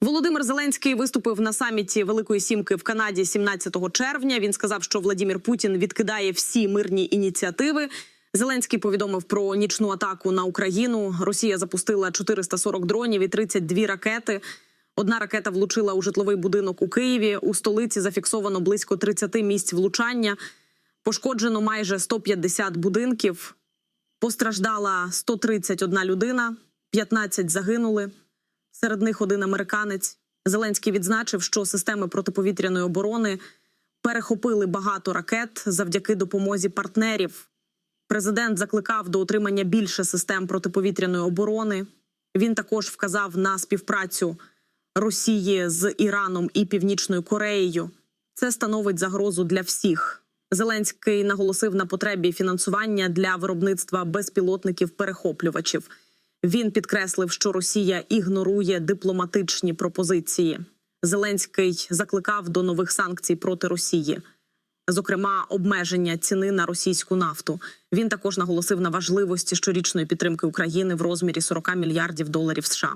Володимир Зеленський виступив на саміті Великої Сімки в Канаді 17 червня. Він сказав, що Владимир Путін відкидає всі мирні ініціативи. Зеленський повідомив про нічну атаку на Україну. Росія запустила 440 дронів і 32 ракети. Одна ракета влучила у житловий будинок у Києві. У столиці зафіксовано близько 30 місць влучання. Пошкоджено майже 150 будинків. Постраждала 131 людина, 15 загинули. Серед них один американець. Зеленський відзначив, що системи протиповітряної оборони перехопили багато ракет завдяки допомозі партнерів. Президент закликав до отримання більше систем протиповітряної оборони. Він також вказав на співпрацю Росії з Іраном і Північною Кореєю. Це становить загрозу для всіх. Зеленський наголосив на потребі фінансування для виробництва безпілотників-перехоплювачів. Він підкреслив, що Росія ігнорує дипломатичні пропозиції. Зеленський закликав до нових санкцій проти Росії, зокрема обмеження ціни на російську нафту. Він також наголосив на важливості щорічної підтримки України в розмірі 40 мільярдів доларів США.